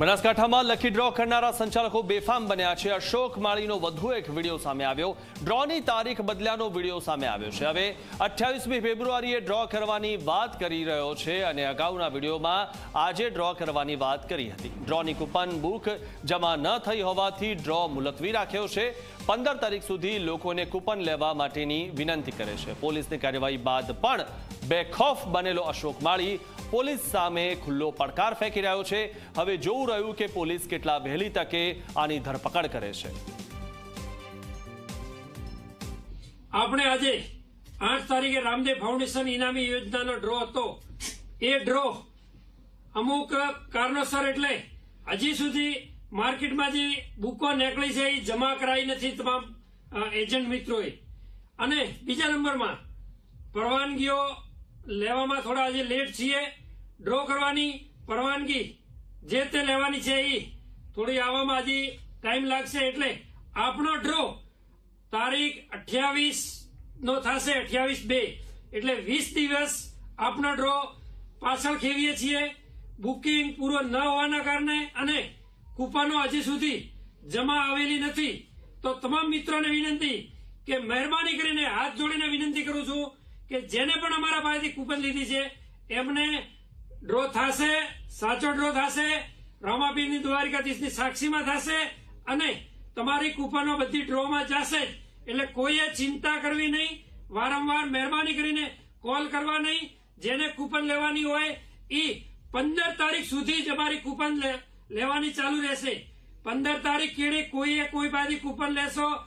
બનાસકાંઠામાં lucky draw કરનારા સંચાલકો બેફામ બન્યા છે. અશોક માળીનો વધુ એક વીડિયો સામે આવ્યો. ડ્રોની તારીખ બદલ્યાનો વીડિયો સામે આવ્યો છે. હવે અઠ્યાવીસમી ફેબ્રુઆરીએ ડ્રો કરવાની વાત કરી રહ્યો છે અને અગાઉના વિડીયોમાં આજે ડ્રો કરવાની વાત કરી હતી. ડ્રોની કૂપન બુક જમા ન થઈ હોવાથી ડ્રો મુલતવી રાખ્યો છે. પંદર તારીખ સુધી લોકોને કૂપન લેવા માટેની વિનંતી કરે છે. પોલીસની કાર્યવાહી બાદ પણ બેખોફ બનેલો અશોક માળી પોલીસ સામે ખુલ્લો પડકાર ફેંકી રહ્યો છે. હવે જોવું રહ્યું કે પોલીસ કેટલા વહેલી તકે આની ધરપકડ કરે છે. આપણે આજે આઠ તારીખે રામદેવ ફાઉન્ડેશન ઇનામી યોજનાનો ડ્રો હતો. એ ડ્રો અમુક કારણોસર એટલે હજી સુધી માર્કેટમાં જે બુકો નીકળી છે એ જમા કરાઈ નથી તમામ એજન્ટ મિત્રોએ. અને બીજા નંબરમાં, પરવાનગીઓ લેવામાં થોડા હજી લેટ છીએ. ડ્રો કરવાની પરવાનગી જે તે લેવાની છે એ થોડી આવવામાં હજી ટાઈમ લાગશે એટલે આપણો ડ્રો તારીખ અઠ્યાવીસ નો થશે, અઠ્યાવીસ બે. એટલે વીસ દિવસ આપનો ડ્રો પાછળ ખેવીએ છીએ. બુકિંગ પૂરો ન હોવાના કારણે અને કૂપનો હજી સુધી જમા આવેલી નથી. તો તમામ મિત્રોને વિનંતી કે મહેરબાની કરીને હાથ જોડીને વિનંતી કરું છું કે જેને પણ અમારા પાસેથી કૂપન લીધી છે, એમને ડ્રો થશે, સાચો ડ્રો થશે, રમાપીરની દ્વારિકાધીશની સાક્ષીમાં થશે અને તમારી કૂપનો બધી ડ્રોમાં જશે એટલે કોઈએ ચિંતા કરવી નહીં, વારંવાર મહેરબાની કરીને કોલ કરવા નહીં. જેને કૂપન લેવાની હોય એ પંદર તારીખ સુધી જ અમારી કૂપન લે- લેવાની ચાલુ રહેશે. પંદર તારીખ કેડે કોઈએ કોઈ બાજુ કૂપન લેશો?